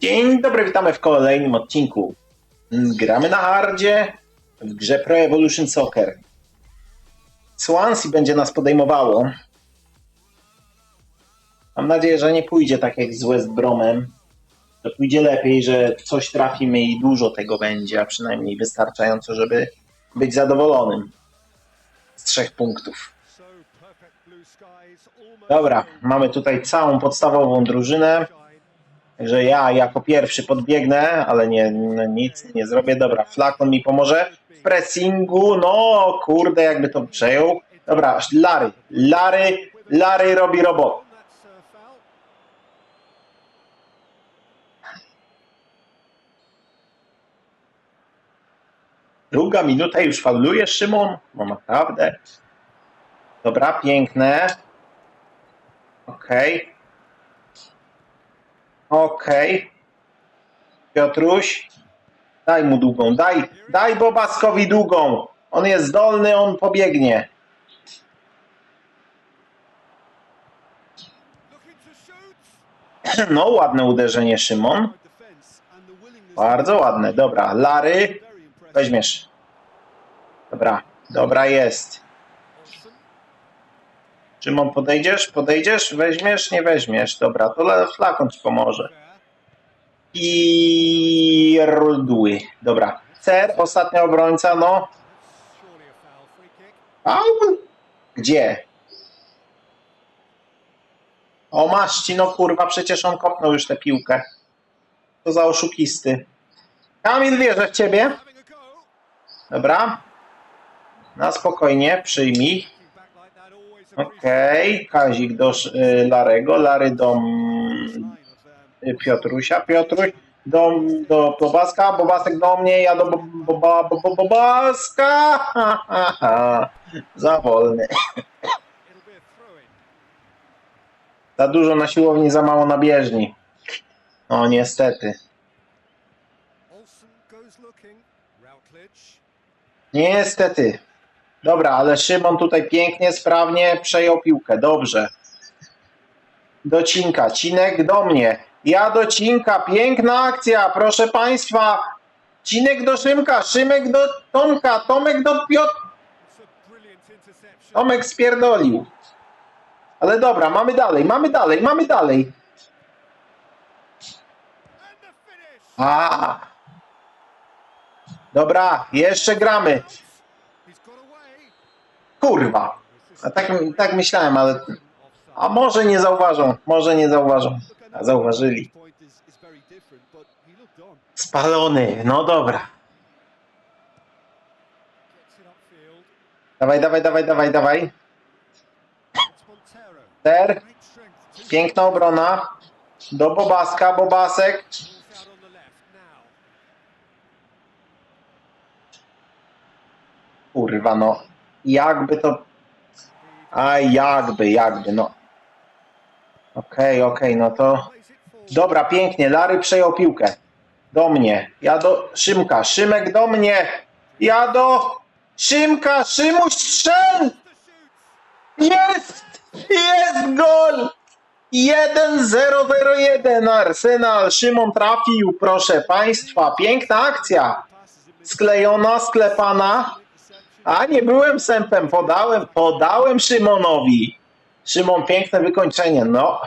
Dzień dobry, witamy w kolejnym odcinku. Gramy na hardzie w grze Pro Evolution Soccer. Swansea będzie nas podejmowało. Mam nadzieję, że nie pójdzie tak jak z West Bromem. Że pójdzie lepiej, że coś trafimy i dużo tego będzie, a przynajmniej wystarczająco, żeby być zadowolonym z trzech punktów. Dobra, mamy tutaj całą podstawową drużynę. Także ja jako pierwszy podbiegnę, ale nie, no nic nie zrobię. Dobra, Flakon mi pomoże. W pressingu, no kurde, jakby to przejął. Dobra, Lary, Lary, Lary robi robot. Druga minuta już fauluje Szymon? No naprawdę. Dobra, piękne. Okej. Okej. Piotruś. Daj mu długą, daj, daj Bobaskowi długą. On jest zdolny, on pobiegnie. No, ładne uderzenie, Szymon. Bardzo ładne. Dobra, Lary. Weźmiesz. Dobra, dobra jest. Szymon, podejdziesz? Podejdziesz? Weźmiesz? Nie weźmiesz. Dobra, to flakon ci pomoże. I Rudły. Dobra. Cer, ostatnia obrońca, no. Au! Gdzie? O maści, no kurwa, przecież on kopnął już tę piłkę. To za oszukisty. Kamil, wierzę w ciebie. Dobra. Na spokojnie, przyjmij. Okej, Kazik do y, Larego, Lary do mm, y, Piotrusia, Piotruś do, do Bobaska, Bobasek do mnie, ja do Bo- Boba, Bo- Bo- Bobaska. Za wolny. Za dużo na siłowni, za mało na bieżni. No niestety. Niestety. Dobra, ale Szymon tutaj pięknie, sprawnie przejął piłkę. Dobrze. Do Cinka. Cinek do mnie. Ja do Cinka. Piękna akcja, proszę Państwa. Cinek do Szymka. Szymek do Tomka. Tomek do Piotr. Tomek spierdolił. Ale dobra, mamy dalej, mamy dalej, mamy dalej. A. Dobra, jeszcze gramy. Kurwa. A tak, tak myślałem, ale. A może nie zauważą, może nie zauważą. A zauważyli. Spalony, no dobra. Dawaj, dawaj, dawaj, dawaj, dawaj. Ter, piękna obrona. Do Bobaska, Bobasek. Kurwa, no. Jakby to. A jakby, jakby, no. Okej, okej, no to. Dobra, pięknie. Lary przejął piłkę. Do mnie. Ja do Szymka. Szymek do mnie. Ja do Szymka. Szymuś strzel! Jest! Jest gol! 1-0-0-1 Arsenal. Szymon trafił, proszę Państwa. Piękna akcja. Sklejona, sklepana. A nie byłem sępem, podałem, podałem Szymonowi. Szymon, piękne wykończenie, no.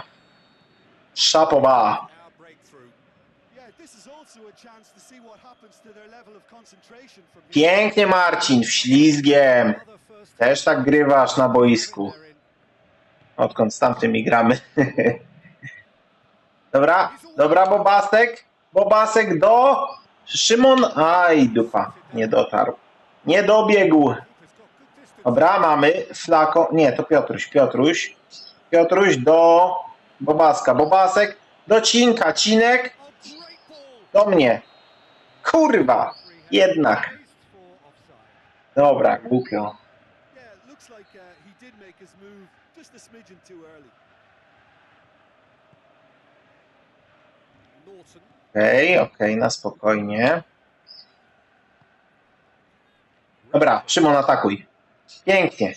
Szapoba. Pięknie Marcin, wślizgiem. Też tak grywasz na boisku. Odkąd z tamtymi gramy. dobra, dobra Bobasek. Bobasek do Szymon. Aj, dupa, nie dotarł. Nie dobiegł. Dobra, mamy flako. Nie, to Piotruś, Piotruś. Piotruś do Bobaska. Bobasek do Cinka. Cinek do mnie. Kurwa, jednak. Dobra, głupio. Okej, okej, na spokojnie. Dobra, Szymon atakuj. Pięknie.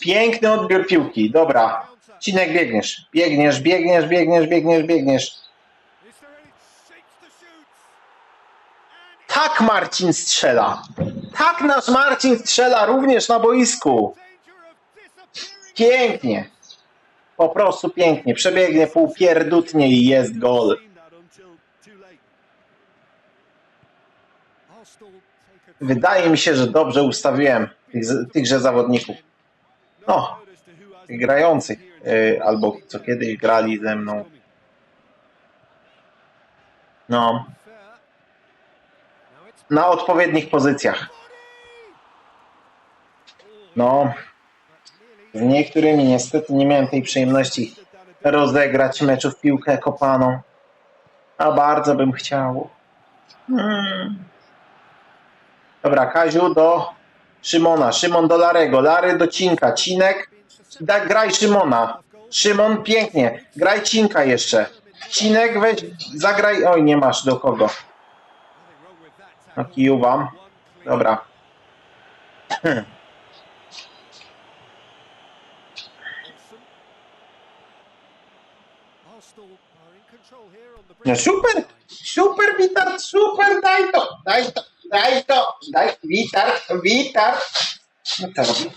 Piękny odbiór piłki. Dobra. Cinek biegniesz. Biegniesz, biegniesz, biegniesz, biegniesz, biegniesz. Tak Marcin strzela. Tak nasz Marcin strzela również na boisku. Pięknie. Po prostu pięknie. Przebiegnie półpierdutnie i jest gol. Wydaje mi się, że dobrze ustawiłem tych, tychże zawodników. No, tych grających, yy, albo co kiedyś grali ze mną. No, na odpowiednich pozycjach. No, z niektórymi niestety nie miałem tej przyjemności rozegrać meczu w piłkę kopaną. A bardzo bym chciał. Hmm. Dobra, Kaziu do Szymona, Szymon do Larego, Lary do Cinka, Cinek, da, graj Szymona. Szymon, pięknie, graj Cinka jeszcze. Cinek, weź, zagraj, oj, nie masz do kogo. No kiju wam. Dobra. No super, super Witard, super, daj to, daj to, daj to, daj, Witard, Witard. No co robi?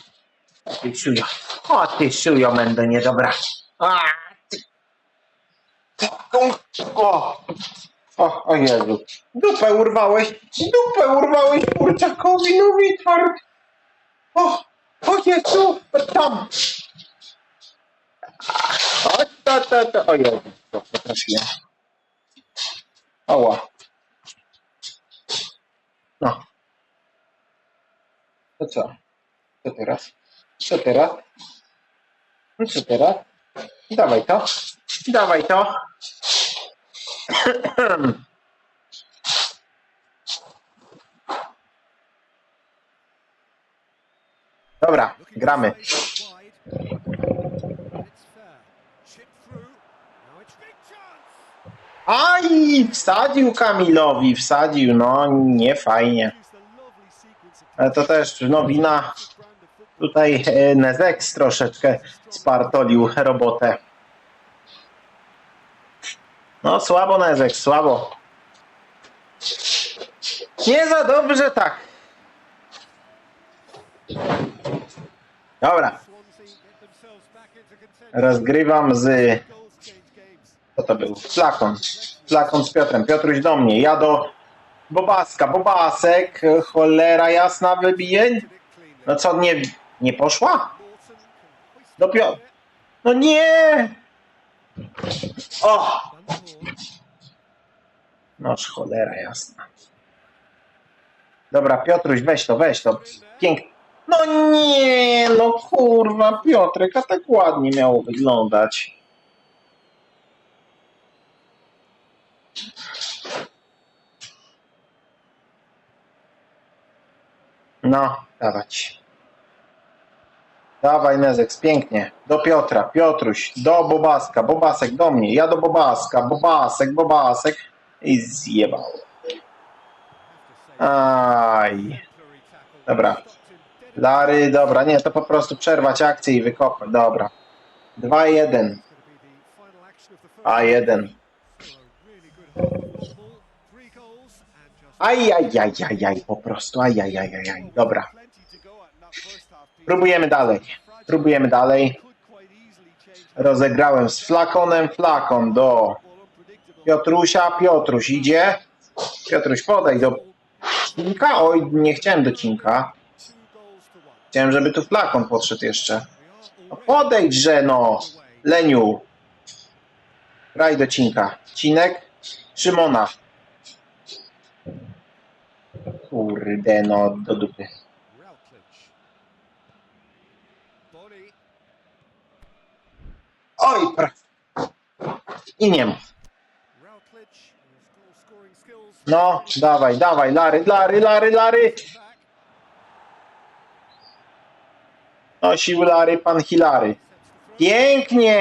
O ty szujo, o ty szujo, mendo niedobra. A, ty. Taką, o, o, o Jezu, dupę urwałeś, dupę urwałeś kurczakowi, no Witard. O, o Jezu, tam. O, to, to, to, o Jezu, to przeprosiłem. Ała. No. To co? Co teraz? Co teraz? No co teraz? Dawaj to. Dawaj to. Dobra, gramy. Aj, wsadził Kamilowi, wsadził, no nie fajnie. Ale to też, no wina tutaj e, Nezex troszeczkę spartolił robotę. No słabo Nezex, słabo. Nie za dobrze tak. Dobra, rozgrywam z... Co to był? Flakon. Flakon z Piotrem. Piotruś do mnie. Ja do Bobaska. Bobasek. Cholera jasna wybije. No co, nie, nie poszła? Do Pio... No nie! O! Noż cholera jasna. Dobra, Piotruś, weź to, weź to. Pięknie. No nie, no kurwa, Piotrek, a tak ładnie miało wyglądać. No, dawać. Dawaj Nezek, pięknie. Do Piotra, Piotruś, do Bobaska, Bobasek do mnie, ja do Bobaska, Bobasek, Bobasek i zjebał. Aj. Dobra. Lary, dobra, nie, to po prostu przerwać akcję i wykopać, dobra. 2-1. A1. Ajajajajaj, po prostu, ajajajajaj, dobra. Próbujemy dalej. Próbujemy dalej. Rozegrałem z flakonem, flakon do Piotrusia, Piotruś idzie. Piotruś podaj do Cinka. Oj, nie chciałem do Cinka. Chciałem, żeby tu flakon podszedł jeszcze. No podejdźże no, Leniu. Graj do Cinka. Cinek, Szymona. Kurde, no, do dupy. Oj. I nie ma. No, dawaj, dawaj, Lary, Lary, Lary, Lary. Nosił Lary, pan Hilary. Pięknie!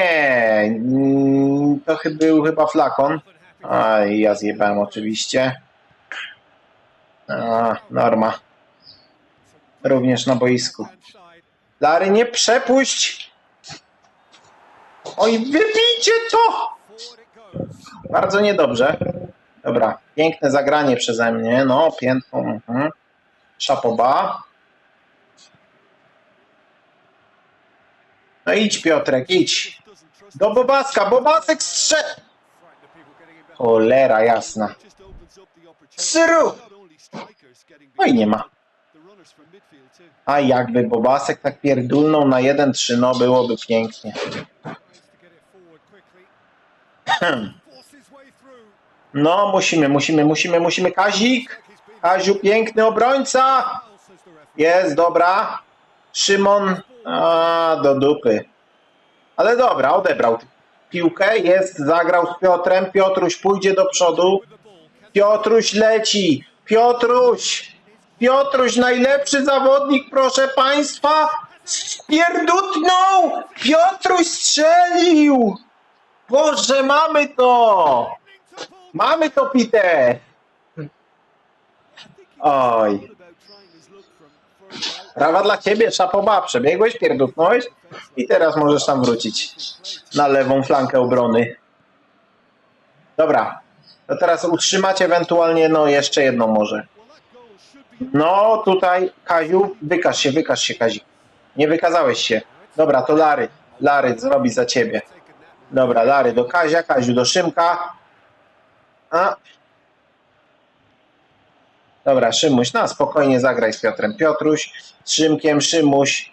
Mm, To był chyba flakon. A, ja zjebałem oczywiście. A, norma. Również na boisku. Lary, nie przepuść! Oj, wybijcie to! Bardzo niedobrze. Dobra, piękne zagranie przeze mnie. No, piętną. Mhm. Szapoba. No idź Piotrek, idź. Do Bobaska, Bobasek strze... Cholera jasna. Syru! No i nie ma. A jakby Bobasek tak pierdulnął na 1-3, no byłoby pięknie. No, musimy, musimy, musimy, musimy. Kazik! Kaziu, piękny obrońca! Jest, dobra. Szymon, a do dupy. Ale dobra, odebrał piłkę, jest, zagrał z Piotrem. Piotruś pójdzie do przodu. Piotruś leci. Piotruś! Piotruś, najlepszy zawodnik, proszę państwa! Spierdutnął! Piotruś strzelił! Boże, mamy to! Mamy to, Peter! Oj. Brawa dla ciebie, szapoba. Przebiegłeś, pierdutnąłeś i teraz możesz tam wrócić na lewą flankę obrony. Dobra, teraz utrzymać ewentualnie, no jeszcze jedną może. No tutaj, Kaziu, wykaż się, wykaż się, Kazik. Nie wykazałeś się. Dobra, to Lary. Lary zrobi za ciebie. Dobra, Lary do Kazia, Kaziu do Szymka. A. Dobra, Szymuś, na spokojnie zagraj z Piotrem. Piotruś, z Szymkiem, Szymuś,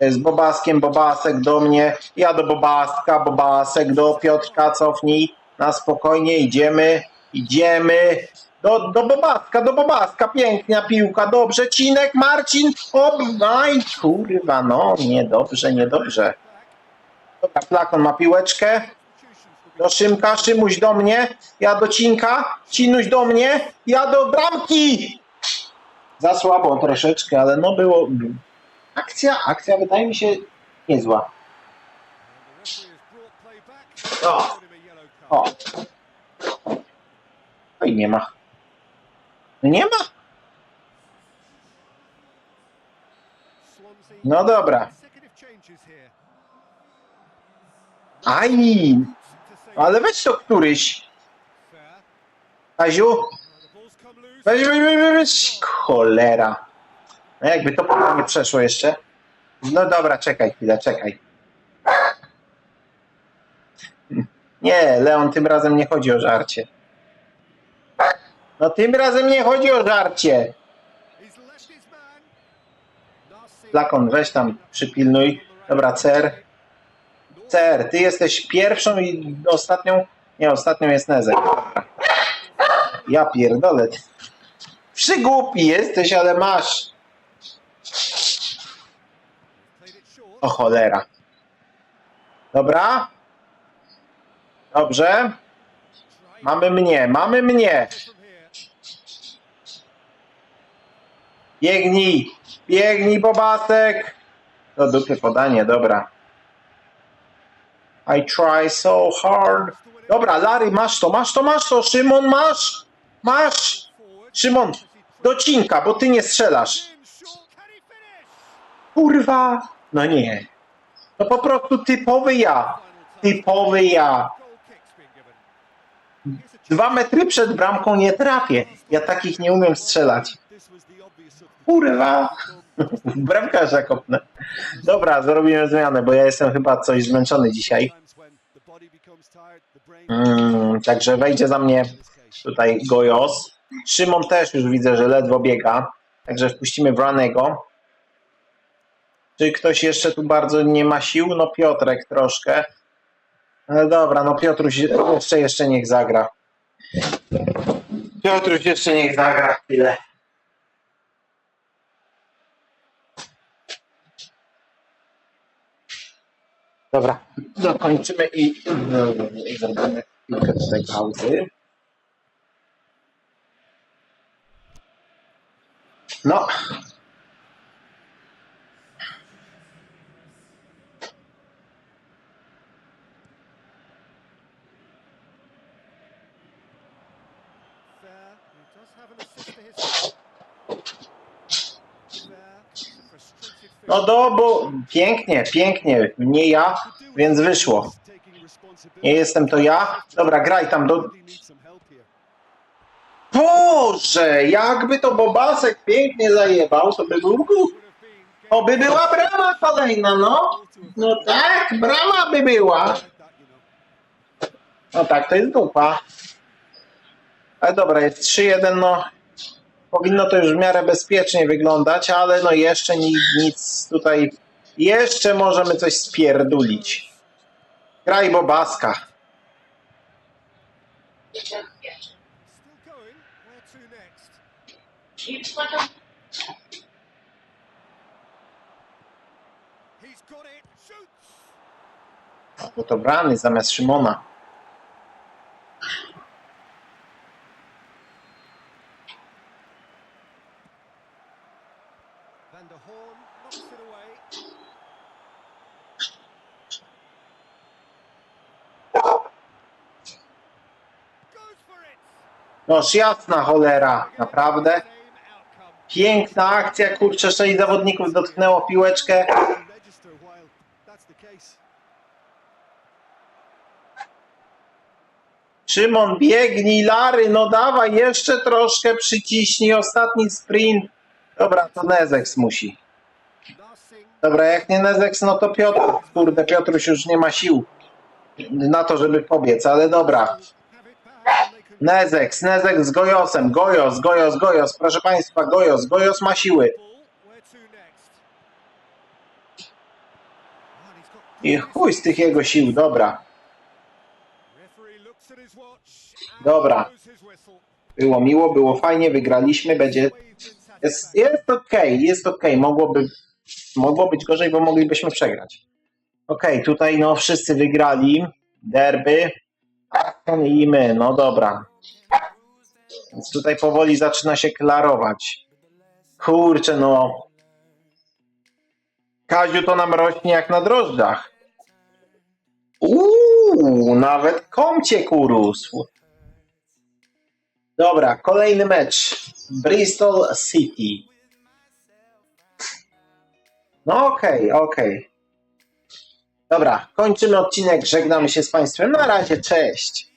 z Bobaskiem, Bobasek do mnie, ja do Bobaska, Bobasek do Piotrka, cofnij, na spokojnie, idziemy, idziemy, do, do Bobaska, do Bobaska, piękna piłka, dobrze, Cinek, Marcin, ob, aj, kurwa, no, niedobrze, niedobrze. Dobra, Plakon ma piłeczkę, do Szymka, Szymuś do mnie, ja do Cinka, Cinuś do mnie, ja do bramki! Za słabo troszeczkę, ale no było... Akcja, akcja wydaje mi się niezła. O. O. Nie ma. Nie ma? No dobra. Aj! Ale weź to któryś. Kaziu? Weź, weź, weź, weź. Cholera. No jakby to potem nie przeszło jeszcze. No dobra, czekaj chwilę, czekaj. Nie, Leon, tym razem nie chodzi o żarcie. No tym razem nie chodzi o żarcie. Lakon, weź tam, przypilnuj. Dobra, Cer. Cer, ty jesteś pierwszą i ostatnią. Nie, ostatnią jest Nezek. Ja pierdolę. Przygłupi jesteś, ale masz. O cholera. Dobra. Dobrze. Mamy mnie, mamy mnie. Biegnij, biegnij, Bobasek. Do dupy podanie, dobra. I try so hard. Dobra, Larry, masz to, masz to, masz to. Szymon, masz? Masz? Szymon, docinka, bo ty nie strzelasz. Kurwa. No nie. To po prostu typowy ja. Typowy ja. Dwa metry przed bramką nie trafię. Ja takich nie umiem strzelać. Kurwa. Bramkarza kopnę. Dobra, zrobimy zmianę, bo ja jestem chyba coś zmęczony dzisiaj. Mm, także wejdzie za mnie tutaj Gojos. Szymon też już widzę, że ledwo biega. Także wpuścimy Branego. Czy ktoś jeszcze tu bardzo nie ma sił? No Piotrek troszkę. Ale dobra, no Piotruś jeszcze, jeszcze niech zagra. Piotruś jeszcze niech zagra chwilę. Dobra, dokończymy i no, i zrobimy chwilkę tutaj pauzy. No. No do, bo pięknie, pięknie. Nie ja, więc wyszło. Nie jestem to ja. Dobra, graj tam do... Boże, jakby to Bobasek pięknie zajebał, to by był. To by była brama kolejna, no. No tak, brama by była. No tak, to jest dupa. Ale dobra, jest 3-1, no. Powinno to już w miarę bezpiecznie wyglądać, ale no jeszcze nic, nic tutaj... Jeszcze możemy coś spierdulić. Graj Bobaska. Bo brany zamiast Szymona. Knocks it away. Noż jasna cholera, naprawdę. Piękna akcja, kurczę, sześć zawodników dotknęło piłeczkę. Szymon, biegnij, Lary, no dawaj, jeszcze troszkę przyciśnij, ostatni sprint. Dobra, to Nezex musi. Dobra, jak nie Nezex, no to Piotr. Kurde, Piotruś już nie ma sił na to, żeby pobiec, ale dobra. Nezex, Nezex z Gojosem, Gojos, Gojos, Gojos, proszę Państwa, Gojos, Gojos ma siły. I chuj z tych jego sił, dobra. Dobra. Było miło, było fajnie, wygraliśmy, będzie... Jest, jest okej, jest okej, mogłoby... Mogło być gorzej, bo moglibyśmy przegrać. Okej, tutaj no wszyscy wygrali, derby, i my, no dobra. Więc tutaj powoli zaczyna się klarować. Kurczę, no. Kaziu to nam rośnie jak na drożdżach. Uuu, nawet komcie urósł. Dobra, kolejny mecz. Bristol City. No okej, okej. Dobra, kończymy odcinek, żegnamy się z Państwem. Na razie, cześć.